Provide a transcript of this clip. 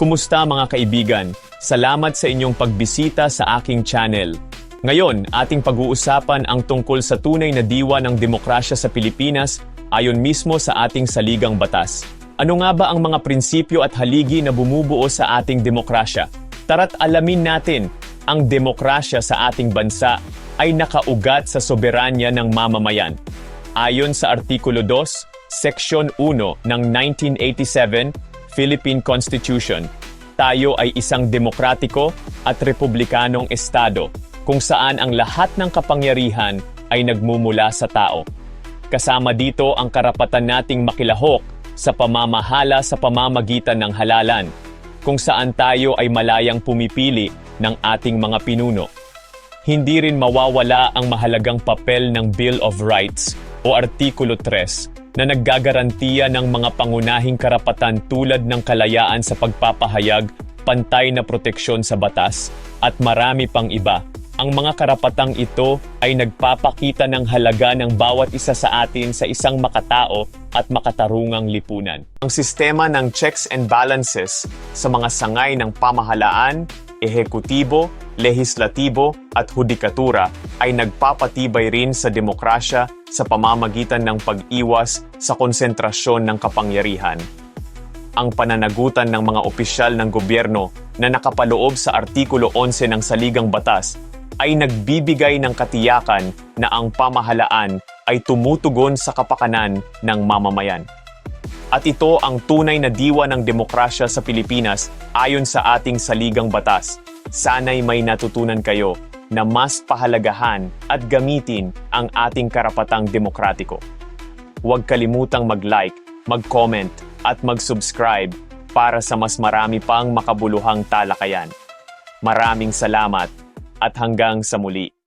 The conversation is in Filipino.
Kumusta mga kaibigan? Salamat sa inyong pagbisita sa aking channel. Ngayon, ating pag-uusapan ang tungkol sa tunay na diwa ng demokrasya sa Pilipinas ayon mismo sa ating saligang batas. Ano nga ba ang mga prinsipyo at haligi na bumubuo sa ating demokrasya? Tara't alamin natin, ang demokrasya sa ating bansa ay nakaugat sa soberanya ng mamamayan. Ayon sa Artikulo 2, Seksyon 1 ng 1987 Philippine Constitution, tayo ay isang demokratiko at republikanong estado kung saan ang lahat ng kapangyarihan ay nagmumula sa tao. Kasama dito ang karapatan nating makilahok sa pamamahala sa pamamagitan ng halalan, kung saan tayo ay malayang pumipili ng ating mga pinuno. Hindi rin mawawala ang mahalagang papel ng Bill of Rights o Artikulo 3 na naggagarantiya ng mga pangunahing karapatan tulad ng kalayaan sa pagpapahayag, pantay na proteksyon sa batas, at marami pang iba. Ang mga karapatang ito ay nagpapakita ng halaga ng bawat isa sa atin sa isang makatao at makatarungang lipunan. Ang sistema ng checks and balances sa mga sangay ng pamahalaan, ehekutibo, lehislatibo at hudikatura ay nagpapatibay rin sa demokrasya sa pamamagitan ng pag-iwas sa konsentrasyon ng kapangyarihan ang pananagutan ng mga opisyal ng gobyerno na nakapaloob sa Artikulo 11 ng Saligang Batas ay nagbibigay ng katiyakan na ang pamahalaan ay tumutugon sa kapakanan ng mamamayan. At ito ang tunay na diwa ng demokrasya sa Pilipinas ayon sa ating saligang batas. Sana'y may natutunan kayo na mas pahalagahan at gamitin ang ating karapatang demokratiko. Huwag kalimutang mag-like, mag-comment at mag-subscribe para sa mas marami pang makabuluhang talakayan. Maraming salamat at hanggang sa muli.